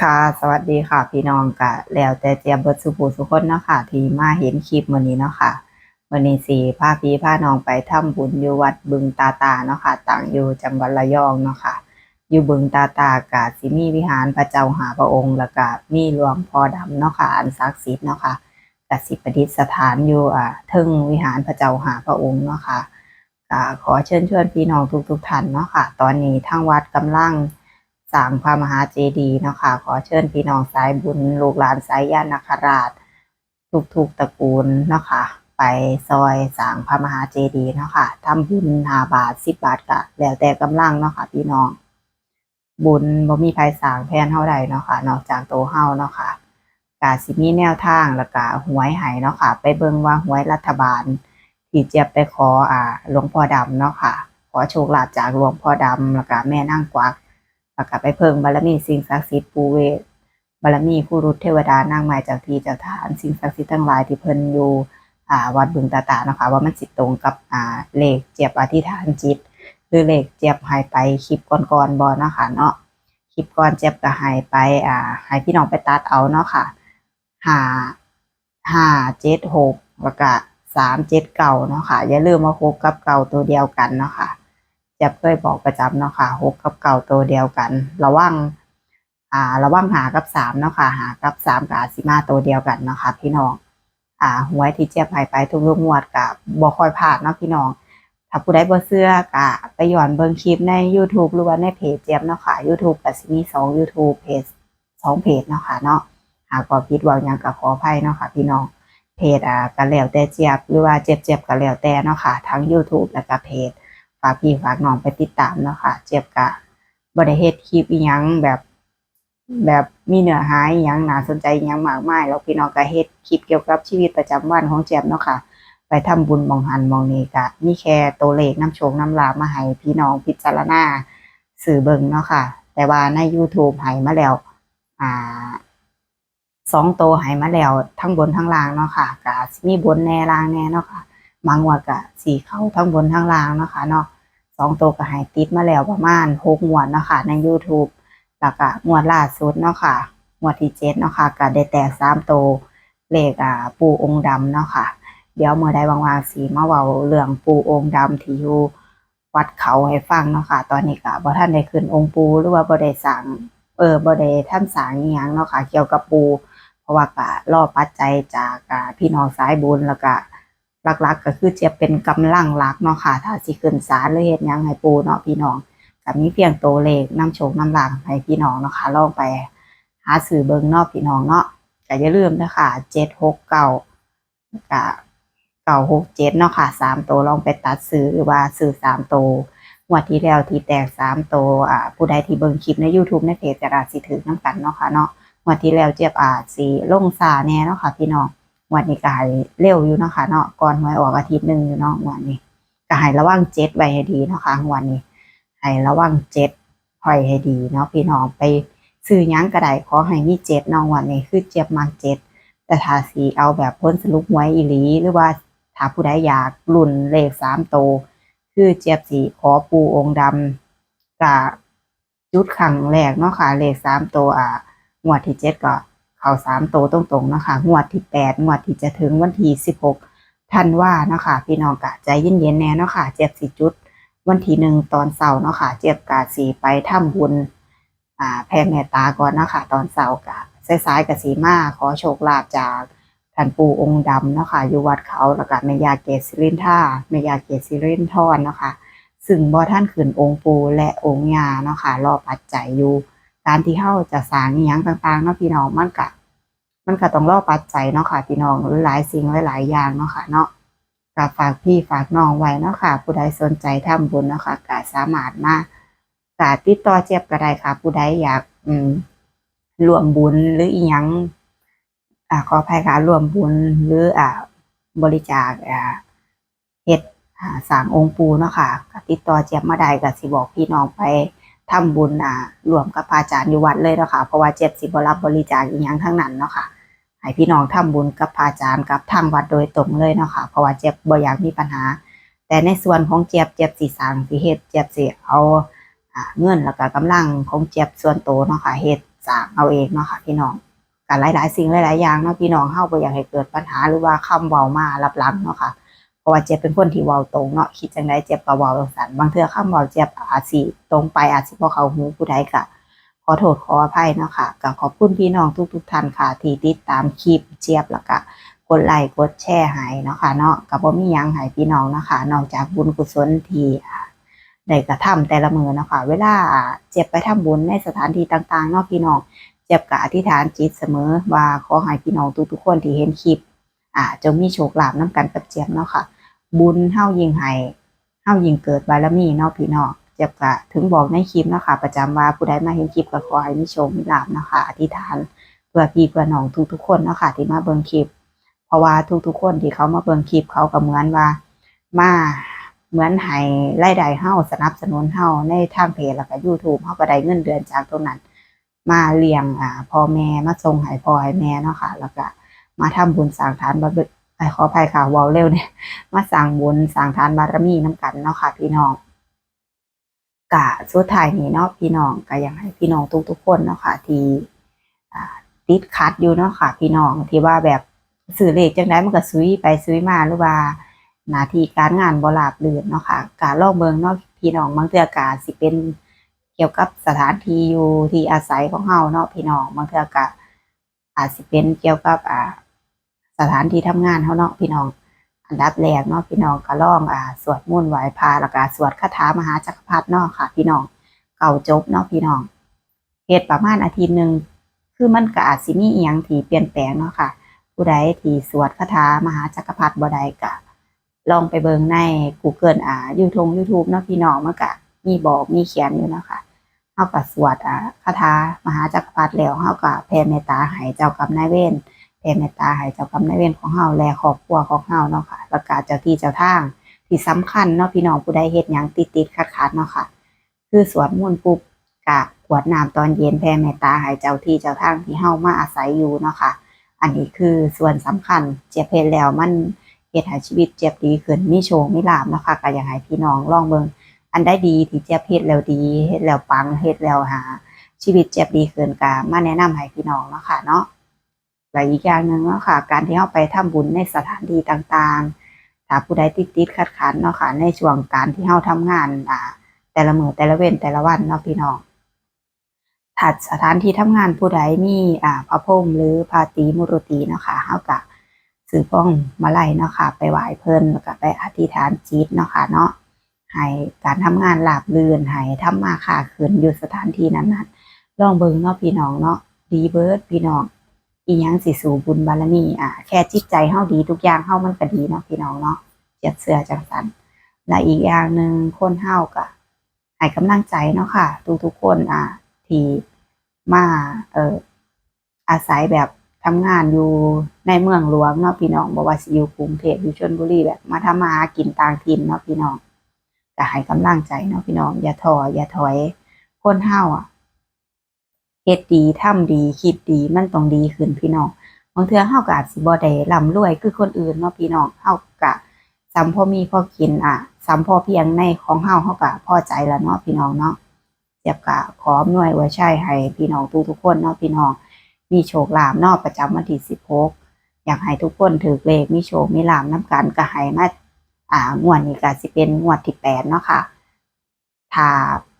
ค่ะ สวัสดีค่ะ พี่น้องกะแล้วแต่เจียบเบิดสุภูสุคนเนาะค่ะ ที่มาเห็นคลิปมื้อนี้เนาะค่ะมื้อนี้สิพาพี่พาน้องไปทำบุญอยู่วัดบึงตาตาเนาะค่ะตั้งอยู่จังหวัดระยองเนาะค่ะ อยู่บึงตาตากะสิมีวิหารพระเจ้าหาพระองค์แล้วก็มีหลวงพ่อดำเนาะค่ะอันศักดิ์สิทธิ์เนาะค่ะกสิประดิษฐานอยู่อ่าทึงวิหารพระเจ้าหาพระองค์เนาะค่ะขอเชิญชวนพี่น้องทุกๆท่านเนาะค่ะ ตอนนี้ทางวัดกำลัง สร้างพระมหาเจดีย์นะคะขอเชิญพี่น้องสายบุญลูกหลานสายญาณนาคราช ทุกๆตระกูลนะคะไปซอยสร้างพระมหาเจดีย์นะคะทำบุญหาบาทสิบบาทก็แล้วแต่กำลังเนาะค่ะพี่น้อง บุญบ่มีภัยสางแทนเท่าใดเนาะค่ะนอกจากโตเฮาเนาะค่ะกาสิมีแนวทางแล้วก็หวยหายเนาะค่ะ ไปเบิ่งว่าหวยรัฐบาลที่เจี๊ยบไปขออ่าหลวงพ่อดำเนาะค่ะขอโชคลาภจากหลวงพ่อดำแล้วก็แม่นางกวัก แล้วก็ไปเพิ่งบารมีสิ่งศักดิ์สิทธิ์ปูเวทบารมีผู้รุษเทวดานางไม้เจากทีจ้าทานสิ่งศักดิ์สิทธิ์ทั้งหลายที่เพิ่นอยู่อ่าวัดบึงตาตานะคะว่ามันสิตรงกับอ่าเลขเจียบอธิษฐานจิต หรือเลขเจียบหายไปคลิปก่อนๆบอนะคะเนาะคลิปก่อนเจียบก็หายไปอ่าให้พี่น้องไปตัดเอาเนาะค่ะหาห้าเจ็ดหกแล้วก็สามเจ็ดเก่าเนาะค่ะอย่าลืมว่าหกกับเก่าตัวเดียวกันเนาะค่ะ จะเคยบอกประจำเนาะค่ะหกกับเก่าตัวเดียวกัน ระวังอ่า ระวังหากับสามเนาะค่ะหากับสามกับอาซิมาตัวเดียวกันเนาะค่ะพี่น้องอ่าหวยที่เจี๊ยบหายไปทุกลูกงวดกับบ่ค่อยพลาดเนาะพี่น้องถ้าผู้ใดบ่เชื่อกะไปย้อนเบิ่งคลิปใน YouTube หรือว่าในเพจเจี๊ยบเนาะค่ะ YouTube ก็สิมีสอง YouTube เพจสองเพจเนาะค่ะเนาะหากบ่ผิดหวังยังก็ขออภัยเนาะค่ะพี่น้องเพจอ่าก็แล้วแต่เจี๊ยบหรือว่าเจี๊ยบเจี๊ยบก็แล้วแต่เนาะค่ะทั้ง YouTube แล้วก็เพจ ฝากพี่ฝากน้องไปติดตามเนาะค่ะเจ็บกะบริเฮ็ดคลิปอีหยังแบบ แบบมีเนื้อหาอีหยังน่าสนใจอีหยังมากมายแล้วพี่น้องก็เฮ็ดคลิปเกี่ยวกับชีวิตประจำวันของเจ็บเนาะค่ะ ไปทำบุญมองหันมองนี้ก็มีแค่ตัวเลขน้ำโชคน้ำลามาให้พี่น้องพิจารณาสื่อเบิ่งเนาะค่ะ แต่ว่าใน YouTube ให้มาแล้ว อ่าสองตัวให้มาแล้วทั้งบนทั้งล่างเนาะค่ะก็สิมีบนแน่ล่างแน่เนาะค่ะบางงวดก็สีเข้าทั้งบนทั้งล่างเนาะค่ะเนาะ องตัวก็หายติดมาแล้วประมาณหกงวดเนาะค่ะใน YouTube แล้วก็งวดล่าสุดเนาะค่ะงวดที่เจ็ดเนาะค่ะก็ได้แตกสามตัวเลขอ่าปูองค์ดำเนาะค่ะ เดี๋ยวเมื่อใดว่างๆสีมาเว้าเรื่องปูองค์ดำที่อยู่วัดเขาให้ฟังเนาะค่ะ ตอนนี้ก็บ่ท่านได้ขึ้นองค์ปูหรือว่าบ่ได้สั่งเออบ่ได้ท่านสั่งอีหยังเนาะค่ะ เกี่ยวกับปู เพราะว่าก็รอปัจจัยจากพี่น้องสายบุญแล้วก็ หลักๆ ก็คือจะเป็นกำลังหลักเนาะค่ะถ้าสิขึ้นศาลหรือเฮ็ดหยังให้ปูเนาะพี่น้องก็มีเพียงตัวเลขน้ำโชคนำลางให้พี่น้องเนาะค่ะลองไปหาสื่อเบิงนาะพี่น้องเนาะก็อย่าลืมนะคะ769กับ967เจ็ดเนาะค่ะสามตัวลองไปตัดซื้อหรือว่าซื้อสามตัวงวดที่แล้วที่แตกสามตัวอ่าผู้ใดที่เบิ่งคลิปใน YouTube ในเพจจะอาจสิถือน้ำกันเนาะค่ะเนาะงวดที่แล้วเจ็บอาจสิลงซาแน่เนาะค่ะพี่น้อง วันนี้ก็ให้เร็วอยู่เนาะค่ะเนาะก่อนหวยออกอาทิตย์หนึ่งอยู่เนาะวันนี้ก็ให้ระวังเจ็ดไว้ให้ดีเนาะค่ะวันนี้ให้ระวังเจ็ดไว้ให้ดีเนาะพี่น้องไปซื้อยังก็ไดขอให้มีเจ็ดเนาะวันนี้คือเจ็บมาเจ็ดแต่ถ้าสีเอาแบบพ้นสรุปหวยอีหลีหรือว่าถ้าผู้ใดอยากลุ่นเลขสามโตวคือเจ็บสีขอปูองค์ดำกับจุดขังแรกเนาะค่ะเลขสามโตวอ่างวดที่เจ็ดก็ เขาสามโตตรงๆนะคะงวดที่แปดงวดที่จะถึงวันที่สิบหกท่านว่านะคะพี่น้องกะใจเย็นๆแน่นะคะเจ็บสี่จุด วันที่หนึ่งตอนเสาร์นะคะเจ็บกาสีไปถ้ำบุญอ่าแผ่เมตตาก่อนนะคะตอนเสาร์กะสายๆกับสีมาขอโชคลาภจากท่านปู่องค์ดำนะคะอยู่วัดเขาแล้วก็แม่ยาเกศสิรินท่าแม่ยาเกศสิรินทอนนะคะซึ่งบ่ท่านขืนองค์ปู่และองค์ยาเนาะค่ะรอปัจจัยอยู่ การที่เฮาจะสร้างอีหยังต่างๆเนาะพี่น้องมันกะมันก็ต้องรอปัจจัยเนาะค่ะพี่น้องหรือหลายสิ่งหลายๆอย่างเนาะค่ะเนาะก็ฝากพี่ฝากน้องไว้เนาะค่ะผู้ใดสนใจทำบุญเนาะค่ะก็สามารถมากติดต่อเจ็บก็ได้ค่ะ ผู้ใดอยาก อืมรวมบุญหรืออีหยังอ่าขออภัยค่ะรวมบุญหรืออ่าบริจาคอ่าเฮ็ดอ่าสางองค์ปูเนาะค่ะก็ติดต่อเจ็บมาได้ก็สิบอกพี่น้องไป ทำบุญอ่ารวมกับพระอาจารย์อยู่วัดเลยเนาะค่ะเพราะว่าเจ็บสิบรับบริจาคอีหยังทั้งนั้นเนาะค่ะให้พี่น้องทำบุญกับพระอาจารย์กับทางวัดโดยตรงเลยเนาะค่ะเพราะว่าเจ็บบ่อยากมีปัญหา แต่ในส่วนของเจ็บเจ็บสีสางสีเฮ็ดเจ็บสีเอาเงินแล้วก็กำลังของเจ็บส่วนโตวเนาะค่ะเฮ็ดสางเอาเองเนาะค่ะพี่น้องกันหลาย ๆ สิ่งหลาย ๆ อย่างเนาะพี่น้องเฮาบ่อยากให้เกิดปัญหาหรือว่าคำเว้ามารับหลังเนาะค่ะ เพราะว่าเจ็บเป็นคนที่เว้าตรงเนาะคิดจังไดเจ็บก็เว้าจังซั่นบางเทื่อคำเว้าเจ็บอาจสิตรงไปอาจสิบ่เข้าหูผู้ใดก็ขอโทษขออภัยเนาะค่ะก็ขอบคุณพี่น้องทุกๆท่านค่ะ ที่ติดตามคลิปเจี๊ยบแล้วก็กดไลค์กดแชร์ให้เนาะค่ะเนาะก็บ่มียังให้พี่น้องเนาะค่ะนอกจากบุญกุศลที่ได้กระทำแต่ละมือเนาะค่ะเวลาเจ็บไปทำบุญในสถานที่ต่างๆเนาะพี่น้องเจ็บกับอธิษฐานจิตเสมอว่าขอให้พี่น้องทุกๆคนที่เห็นคลิป อ่าจงมีโชคลาภน้ำกันกับเจี๊ยบเนาะค่ะ บุญเฮายิงให้เฮายิงเกิดบารมีเนาะพี่น้องเจ็บกะถึงบอกในคลิปเนาะค่ะ ประจำว่าผู้ใดมาเห็นคลิปก็ขอให้มีโชคมีลาภเนาะค่ะอธิษฐานเพื่อพี่เพื่อน้องทุกๆคนเนาะค่ะ ที่มาเบิ่งคลิป เพราะว่าทุกๆคนที่เขามาเบิ่งคลิปเขาก็เหมือนว่ามาเหมือนให้รายได้เฮาสนับสนุนเฮาในทางเพจแล้วก็ YouTube เฮาก็ได้เงินเดือนจากตรงนั้น มาเลี้ยงอ่าพ่อแม่มาส่งให้พ่อให้แม่เนาะค่ะ แล้วก็ มาทำบุญสร้างฐานบารมีขออภัยค่ะเวาเร็วเนี่ย มาสร้างบุญสร้างฐานบารมีน้ำกันเนาะค่ะ พี่น้องกะสุดท้ายนี้เนาะพี่น้องก็อยากให้พี่น้องทุกๆคนเนาะค่ะ ที่ติดขัดอยู่เนาะค่ะ พี่น้องที่ว่าแบบสื่อเลขจังไดมันก็ซุยไปซุยมาหรือว่าหน้าที่การงานบ่ราบรื่นเนาะค่ะ การลองเบิ่งเนาะพี่น้องบางเทื่อกาสิเป็นเกี่ยวกับสถานที่อยู่ที่อาศัยของเฮาเนาะพี่น้องบางเทื่อก็อาจสิเป็นเกี่ยวกับอ่า ถานที่ทำงานเฮาเนาะพี่น้อง อันดับแรกเนาะพี่น้องก็ล่องอ่าสวดมนต์ไหว้พระแล้วก็สวดคาถามหาจักรพรรดิเนาะค่ะ พี่น้องเก่าจบเนาะพี่น้องเฮ็ดประมาณอาทิตย์หนึ่งคือมันก็อาจสิมีอียงที่เปลี่ยนแปลงเนาะค่ะ ผู้ใดที่สวดคาถามหาจักรพรรดิบ่ไดก็ลองไปเบิ่งใน Google อ่า YouTube YouTube เนาะพี่น้องเมันก็มีบอกมีเขียนอยู่เนาะค่ะเฮาก็สวดอ่าคาถามหาจักรพรรดิแล้วเฮาก็แผ่เมตตาให้เจ้ากรรมนายเวร แผ่เมตตาให้เจ้ากรรมนายเวรของเฮาและครอบครัวของเฮาเนาะค่ะแล้วก็เจ้าที่เจ้าทาง ที่สำคัญเนาะพี่น้องผู้ใดเฮ็ดหยังติดๆขัดๆเนาะค่ะ คือสวดมนต์ปุ๊บกะกวดน้ำตอนเย็นแผ่เมตตาให้เจ้าที่เจ้าทางที่เฮามาอาศัยอยู่เนาะค่ะ อันนี้คือส่วนสำคัญเจ็บเฮ็ดแล้วมันเฮ็ดให้ชีวิตเจ็บดีขึ้นมีโชคมีลาภเนาะค่ะก็อยากให้พี่น้องลองเบิ่งอันได้ดีที่เจี๊ยบเฮ็ดแล้วดีเฮ็ดแล้วปังเฮ็ดแล้วหา ชีวิตเจี๊ยบดีขึ้นก็มาแนะนำให้พี่น้องเนาะค่ะเนาะ และอีกอย่างหนึ่งเนาะค่ะ การที่เฮาไปทำบุญในสถานที่ต่างๆ ถ้าผู้ใดติดติดขัดขันเนาะค่ะ ในช่วงการที่เฮาทำงานอ่าแต่ละมือแต่ละเว้นแต่ละวันเนาะพี่น้องถ้าสถานที่ทำงานผู้ใดมีอ่าพระพรมหรือพระตรีมุรติเนาะค่ะเฮาก็ซื้อป้องมาไล่เนาะค่ะ ไปไหว้เพิ่นแล้วก็ไปอธิษฐานจิตเนาะค่ะเนาะให้การทำงานราบรื่นให้ทำมาค้าขึ้นอยู่สถานที่นั้นๆลองเบิ่งเนาะพี่น้องเนาะดีเบิร์ดพี่น้อง อีหยังสิสู่บุญบารมีอ่าแค่จิตใจเฮาดีทุกอย่างเฮามันก็ดีเนาะพี่น้องเนาะเจ็บเสือจังสันและอีกอย่างหนึ่งคนเฮาก็ให้กำลังใจเนาะค่ะทุกๆคนอ่าที่มาเอ่ออาศัยแบบทำงานอยู่ในเมืองหลวงเนาะพี่น้องบ่ว่าสิอยู่กรุงเทพอยู่ชลบุรีแบบมาทำมาหากินต่างถิ่นเนาะพี่น้องก็ให้กำลังใจเนาะพี่น้องอย่าท้ออย่าถอยคนเฮาอะ เฮ็ดดีทำดีคิดดีมันต้องดีขึ้นพี่น้องบางเทื่อเฮาก็อาจสิบ่ได้ร่ำรวยคือคนอื่นเนาะพี่น้องเฮาก็ซ้ำพอมีพอกินอะซ้ำพอเพียงในของเฮาเฮาก็พอใจแล้วเนาะพี่น้องเนาะเจ็บก็ขออำนวยไว้ใช้ให้พี่น้องทุกๆคนเนาะพี่น้อง มีโชคลาภเนาะประจำวันที่16อยากให้ทุกคนถือเลขมีโชคมีลาภนํกันก็ให้มาอ่างวดนี้ก็สิเป็นงวดที่แปดเนาะค่ะ ถ้า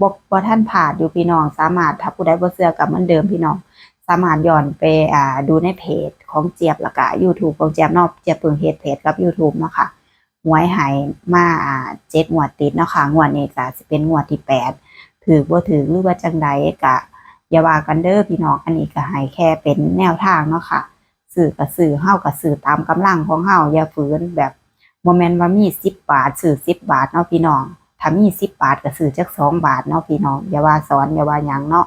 บ่บ่ท่านผ่านอยู่พี่น้อง สามารถถ้าผู้ใดบ่เชื่อกับเหมือนเดิมพี่น้อง สามารถย้อนไปอ่าดูในเพจของเจี๊ยบล้วก็ YouTube ของเจี๊ยบเนาะเจี๊ยบเพิ่งเฮ็ดเพจกับ YouTube เนาะค่ะหวยหายมาอ่า7งวดติดเนาะค่ะงวดนี้ก็สิเป็นงวดที่แปดถือบ่ถือหรือว่าจังใดก็อย่าว่ากันเด้อพี่น้องอันนี้ก็ให้แค่เป็นแนวทางเนาะค่ะสื่อก็สื่อเฮาก็สื่อตามกำลังของเฮาอย่าฝืนแบบโมเมนต์ว่ามีสิบบาทซื้อสิบบาทเนาะพี่น้อง ถ้ามีสิบบาทก็ซื้อจักสองบาทเนาะพี่น้องอย่าว่าสอนอย่าว่าหยังเนาะ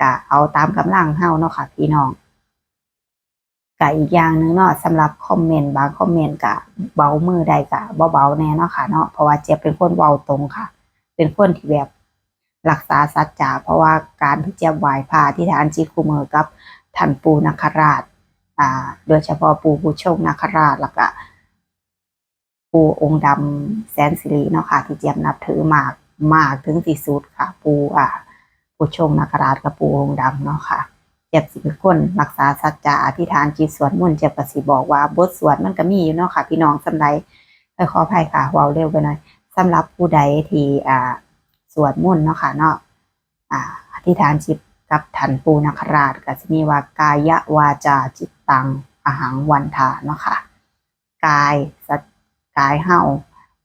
ก็เอาตามกำลังเฮาเนาะค่ะ พี่น้องก็อีกอย่างหนึงเนาะสำหรับคอมเมนต์บางคอมเมนต์ก็เบามือได้ก็บ่เบาแน่เนาะค่ะเนาะเพราะว่าเจี๊ยบเป็นคนเว้าตรงค่ะ เป็นคนที่แบบรักษาสัจจะเพราะว่าการที่เจี๊ยบไหว้พระที่ฐานจิคุเมอร์กับท่านปูนาคราช อ่า โดยเฉพาะปูผู้ชงนาคราชแล้วก็ ปูองค์ดำแสนสิริเนาะค่ะ ที่เจียบนับถือมากมากถึงที่สุดค่ะ ปูอ่าผู้ชงนาคราชกับปูองค์ดำเนาะค่ะเจ็บสิเป็นคนรักษาสัจจะอธิษฐานจิตสวดมนต์เจ็บกสิบอกว่าบทสวดมันก็มีอยู่เนาะค่ะ พี่น้องสำหรับไปขออภัยค่ะว้าเร็วไปหน่อยสำหรับผู้ใดที่อ่าสวดมนต์เนาะค่ะเนาะอ่าอธิษฐานจิตกับทันปูนาคราชก็จะมีว่ากายวาจาจิตตังอหังวันทาเนาะค่ะกายสัต กายเฮา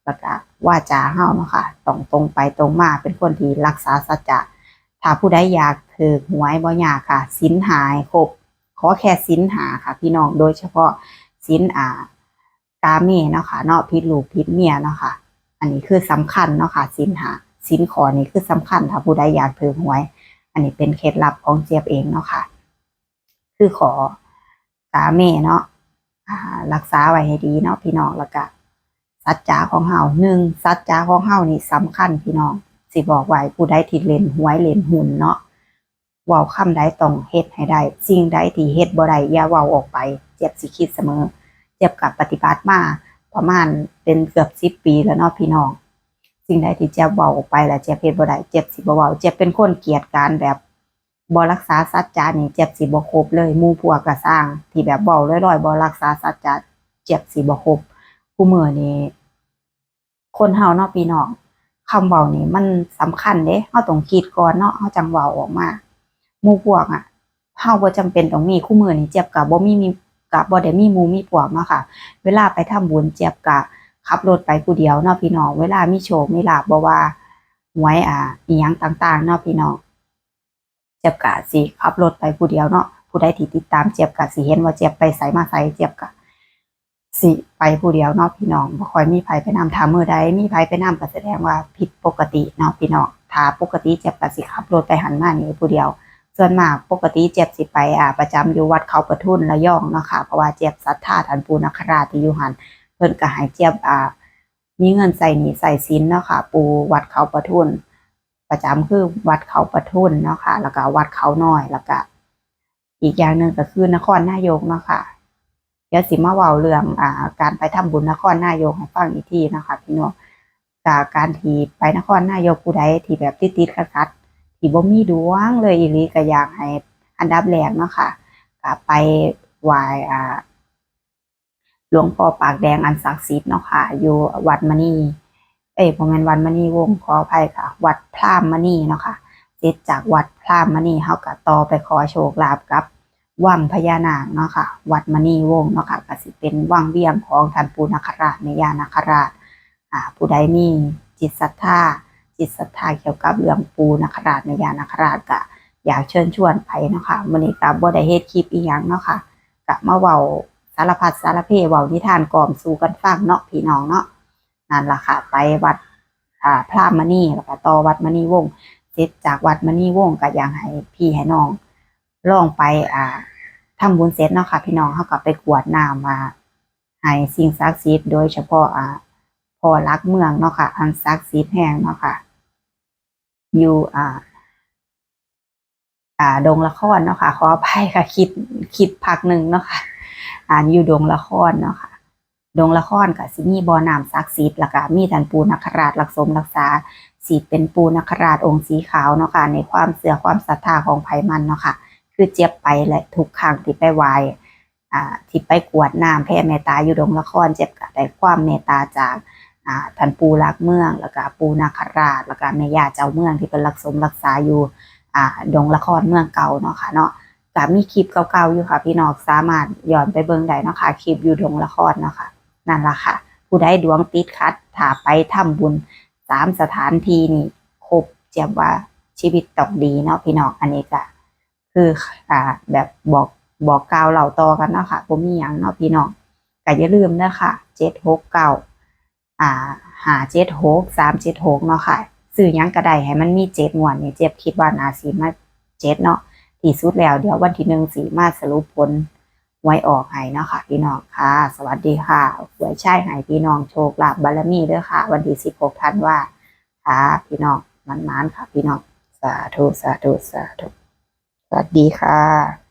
แล้วก็ว่าจาเฮาเนาะค่ะตรงตรงไปตรงมาเป็นคนที่รักษาสัจจะถ้าผู้ใดอยากถือหวยบ่ยากค่ะสินหายครบขอแค่สินหาค่ะ พี่น้องโดยเฉพาะสินอ่ากาเมเนาะค่ะเนาะพิษลูกพิษเมียเนาะค่ะ อันนี้คือสำคัญเนาะค่ะสินหาสินขอนี่คือสำคัญถ้าผู้ใดอยากถือหวย อันนี้เป็นเคล็ดลับของเจี๊ยบเองเนาะค่ะ คือขอกาเมเนาะรักษาไว้ให้ดีเนาะพี่น้องแล้วก็ สัจจาของเฮาหนึ่งสัจจาของเฮานี่สำคัญพี่น้อง สิบอกไว้ผู้ใดที่เล่นหวยเล่นหุ้นเนาะเว้าคำใดต้องเฮ็ดให้ได้สิ่งใดที่เฮ็ดบ่ได้อย่าเว้าออกไป เจ็บสิคิดเสมอ เจ็บกับปฏิบัติมาประมาณเป็นเกือบสิบปีแล้วเนาะพี่น้อง สิ่งใดที่เจ็บเว้าออกไปแล้วเจ็บเฮ็ดบ่ได้เจ็บสิบ่เว้าเจ็บเป็นคนเกียดการแบบบ่รักษาสัจจานี่เจ็บสิบ่ครบเลยมู่พวกก็สร้าง ที่แบบเว้าลอยๆบ่รักษาสัจจะเจ็บสิบ่ครบ ผู้มื้อนี้ คนเฮาเนาะพี่น้องคำเว้านี่มันสำคัญเด้เฮาต้องคิดก่อนเนาะเฮาจังเว้าออกมาหมู่พวกอะเฮาบ่จำเป็นต้องมีคู่มือนี่เจ็บก็บ่มีมีก็บ่ได้มีหมู่มีพวกเนาะค่ะ เวลาไปทำบุญเจ็บก็ขับรถไปผู้เดียวเนาะพี่น้องเวลามีโชคมีลาภบ่ว่าหวยอ่าอีหยังต่างๆเนาะพี่น้องเจ็บก็สิขับรถไปผู้เดียวเนาะผู้ใดที่ติดตามเจ็บก็สิเห็นว่าเจ็บไปไสมาไสเจ็บก็ สิไปผู้เดียวเนาะพี่น้องบ่ค่อยมีไผไปนำถามมือใดมีไผไปนำก็แสดงว่าผิดปกติเนาะพี่น้องถ้าปกติเจ็บก็สิขับรถไปหันมานี่ผู้เดียว ส่วนมากปกติเจ็บสิไปอ่าประจำอยู่วัดเขาประทุนระยองเนาะค่ะเพราะว่าเจ็บศรัทธาท่านปู่นคราชที่อยู่หันเพิ่นก็ให้เจ็บอ่ามีเงินใส่หนี้ใส่สินเนาะค่ะ ปู่วัดเขาประทุนประจำคือวัดเขาประทุนเนาะค่ะ แล้วก็วัดเขาน้อยแล้วก็อีกอย่างหนึ่งก็คือนครนายกเนาะค่ะ เดี๋ยวสิมาเว้าเรื่องอ่าการไปทำบุญนครนายกให้ฟังอีกทีนะคะพี่น้องจากการที่ไปนครนายกผู้ใดที่แบบติดๆขัดๆที่บ่มีดวงเลยอีลีก็อยากให้อันดับแรกเนาะค่ะก็ไปไหว้อ่าหลวงพ่อปากแดงอันศักดิ์สิทธิ์เนาะค่ะ อยู่วัดมณีเอ้ยบ่แม่นวัดมณีวงขออภัยค่ะ วัดพรามมณีเนาะค่ะเสร็จจากวัดพรามมณีเฮาก็ต่อไปขอโชคลาภกับ วังพญานาคเนาะค่ะ วัดมณีวงศ์เนาะค่ะก็สิเป็นวังเวียงของท่านปูนาคราชแม่ย่านาคราชอ่าผู้ใดมีจิตศรัทธาจิตศรัทธาเกี่ยวกับเรื่องปูนาคราชแม่ย่านาคราชก็อยากเชิญชวนไปเนาะค่ะมื้อนี้ก็บ่ได้เฮ็ดคลิปอีหยังเนาะค่ะก็มาเว้าสารพัดสารเพเว้านิทานกอมสู่กันฟังเนาะพี่น้องเนาะนั่นล่ะค่ะ ไปวัดอ่าพระมณีแล้วก็ต่อวัดมณีวงศ์เสร็จจากวัดมณีวงศ์ก็อยากให้พี่ให้น้องลองไปอ่า ทำบุญเสร็จเนาะค่ะ พี่น้องเขาก็ไปกวดน้ำมาให้สิ่งศักดิ์สิทธิ์โดยเฉพาะอ่าพ่อรักเมืองเนาะค่ะ อันศักดิ์สิทธิ์แห่งเนาะค่ะ อยู่อ่า อ่าดงละครเนาะค่ะ ขออภัยค่ะ คิดคิดพักหนึ่งเนาะค่ะ อ่านอยู่ดงละครเนาะค่ะดงละครกับสิมีบ่อน้ำศักดิ์สิทธิ์ล้วก็มีท่านปูนคราชรักสมรักษาสีเป็นปูนคราชองค์สีขาวเนาะค่ะในความเสื่อความศรัทธาของไผมันเนาะค่ะ คือเจี๊ยบไปและทุกครั้งที่ไปไหวายที่ไปกวดน้ำแผ่เมตตาอยู่ดงละครเจ็บก็ได้ความเมตตาจากท่านปูรักเมืองแล้วก็ปูนาคราชแล้วก็แม่ย่าเจ้าเมืองที่เป็นรักสมรักษาอยู่ดงละครเมืองเก่าเนาะค่ะเนาะก็มีคลิปเก่าๆอยู่ค่ะ พี่น้องสามารถย้อนไปเบิ่งได้เนาะค่ะคลิปอยู่ดงละครเนาะค่ะนั่นละค่ะ ผู้ใดดวงติดคัดถ้าไปทำบุญสามสถานที่นี่ครบเจ็บว่าชีวิตต้องดีเนาะพี่น้องอันนี้ก็ คืออ่าแบบบอกบอกกล่าวเหล่าต่อกันเนาะค่ะผมมีหยังเนาะพี่น้องก็อย่าลืมนะคะเจ็ดหกเก้าอ่าหาเจ็ดหกสามเจ็ดหกเนาะค่ะซื้อยังก็ไดให้มันมีเจ็ดงวดนี่ยเจ็บคิดว่านาสีมาเจ็ดเนาะที่สุดแล้วเดี๋ยววันที่หนึ่งสีมาสรุปผลไว้ออกให้เนาะค่ะพี่น้องค่ะ สวัสดีค่ะหวยใช่ให้พี่น้องโชคลาภบารมีเด้อค่ะ วันที่สิบหกธันวาค่ะพี่น้องมันๆค่ะพี่น้องสาธุสาธุสาธุ วัสดีค่ะ